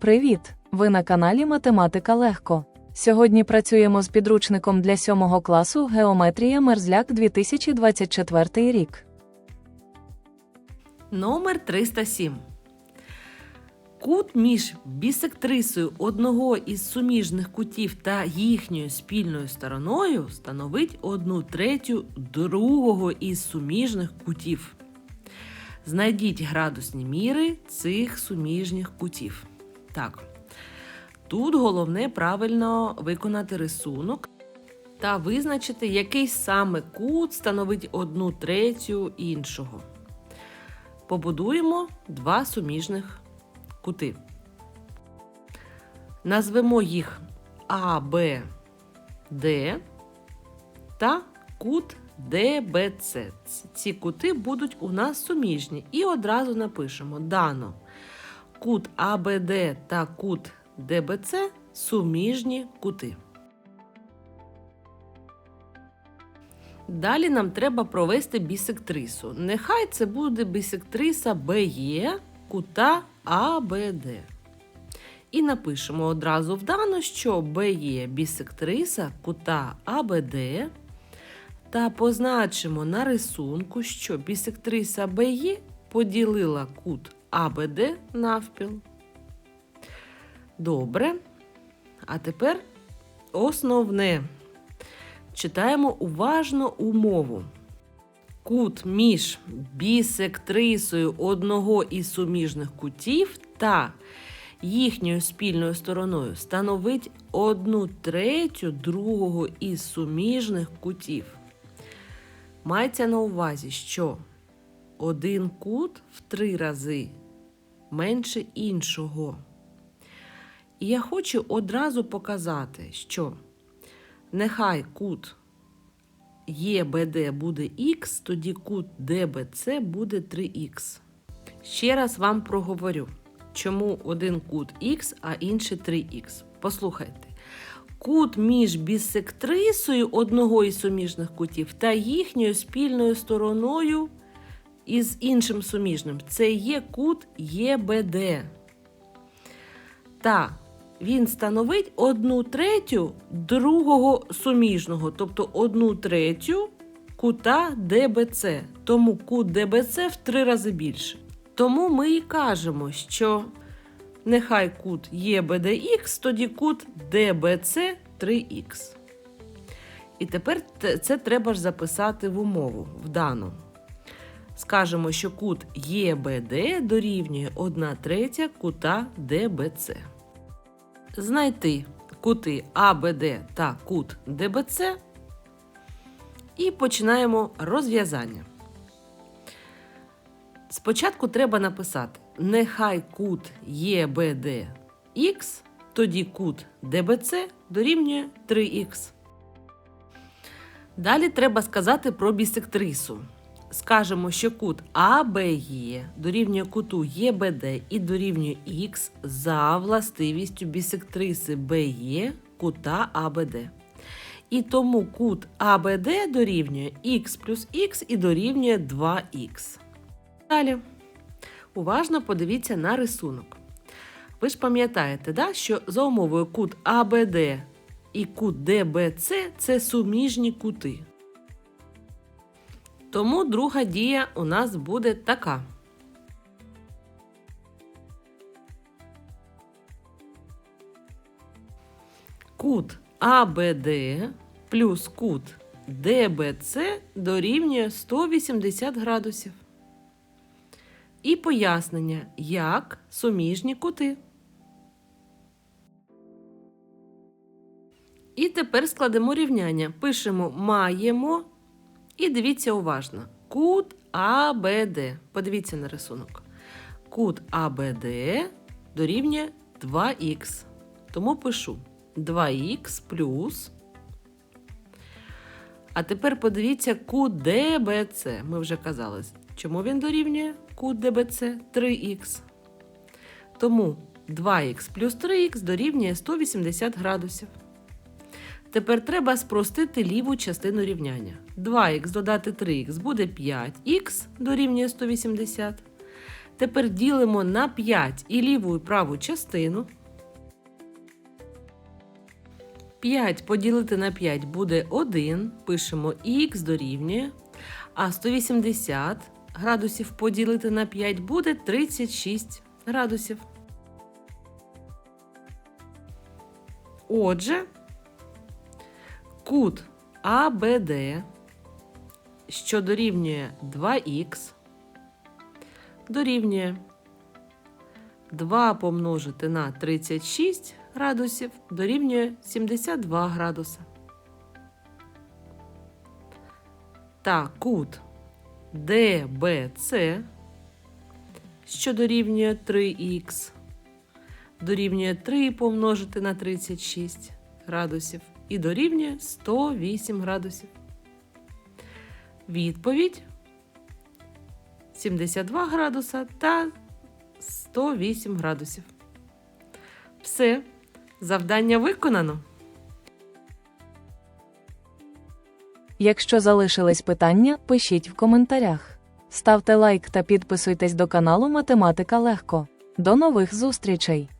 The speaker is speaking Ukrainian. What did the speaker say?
Привіт! Ви на каналі Математика Легко. Сьогодні працюємо з підручником для 7 класу Геометрія Мерзляк 2024 рік. Номер 307. Кут між бісектрисою одного із суміжних кутів та їхньою спільною стороною становить одну третю другого із суміжних кутів. Знайдіть градусні міри цих суміжних кутів. Так. Тут головне правильно виконати рисунок та визначити, який саме кут становить одну третю іншого побудуємо два суміжних кути. Назвемо їх А, Б, Д та кут ДБЦ. Ці кути будуть у нас суміжні. І одразу напишемо дано. Кут АБД та кут ДБЦ суміжні кути. Далі нам треба провести бісектрису. Нехай це буде бісектриса БЕ кута АБД. І напишемо одразу вдано, що БЕ бісектриса кута АБД. Та позначимо на рисунку, що бісектриса БЕ поділила кут АБД навпіл. Добре. А тепер основне. Читаємо уважно умову. Кут між бісектрисою одного із суміжних кутів та їхньою спільною стороною становить одну третю другого із суміжних кутів. Мається на увазі, що один кут в три рази менше іншого. І я хочу одразу показати, що Нехай кут ЄБД буде х, тоді кут ДБЦ буде 3х. Ще раз вам проговорю, чому один кут х, а інший 3х. Послухайте. Кут між бісектрисою одного із суміжних кутів та їхньою спільною стороною із іншим суміжним. Це є кут ЄБД. Та він становить одну третю другого суміжного, тобто одну третю кута ДБЦ. Тому кут ДБЦ в три рази більше. Тому ми і кажемо, що нехай кут ЄБДХ, тоді кут ДБЦ 3х. І тепер це треба ж записати в умову в дану. Скажемо, що кут ЄБД дорівнює 1 третя кута ДБЦ знайти кути АБД та кут ДБЦ і починаємо розв'язання. Спочатку треба написати нехай кут ЄБД Х, тоді кут ДБЦ дорівнює 3х. Далі треба сказати про бісектрису скажемо, що кут АБЕ дорівнює куту ЄБД і дорівнює Х за властивістю бісектриси БЕ кута АБД. І тому кут АБД дорівнює Х плюс Х і дорівнює 2х. Далі. Уважно подивіться на рисунок. Ви ж пам'ятаєте, да, що за умовою кут АБД і кут ДБЦ це суміжні кути. Тому друга дія у нас буде така. Кут АБД плюс кут ДБЦ дорівнює 180 градусів. І пояснення, як суміжні кути. І тепер складемо рівняння. Пишемо маємо і дивіться уважно. Кут АБД. Подивіться на рисунок. Кут АБД дорівнює 2х. Тому пишу 2х плюс. А тепер подивіться кут ДБЦ. Ми вже казали, чому він дорівнює кут ДБЦ 3х. Тому 2х плюс 3х дорівнює 180 градусів. Тепер треба спростити ліву частину рівняння. 2х додати 3х буде 5х дорівнює 180. Тепер ділимо на 5 і ліву і праву частину. 5 поділити на 5 буде 1. Пишемо х дорівнює. А 180 градусів поділити на 5 буде 36 градусів. Отже, кут АБД, що дорівнює 2х, дорівнює 2 помножити на 36 градусів дорівнює 72 градуса. Та кут ДБЦ, що дорівнює 3х, дорівнює 3 помножити на 36 градусів і дорівнює 108 градусів. Відповідь 72 градуса та 108 градусів. Все, завдання виконано. Якщо залишились питання, пишіть в коментарях. Ставте лайк та підписуйтесь до каналу Математика Легко. До нових зустрічей!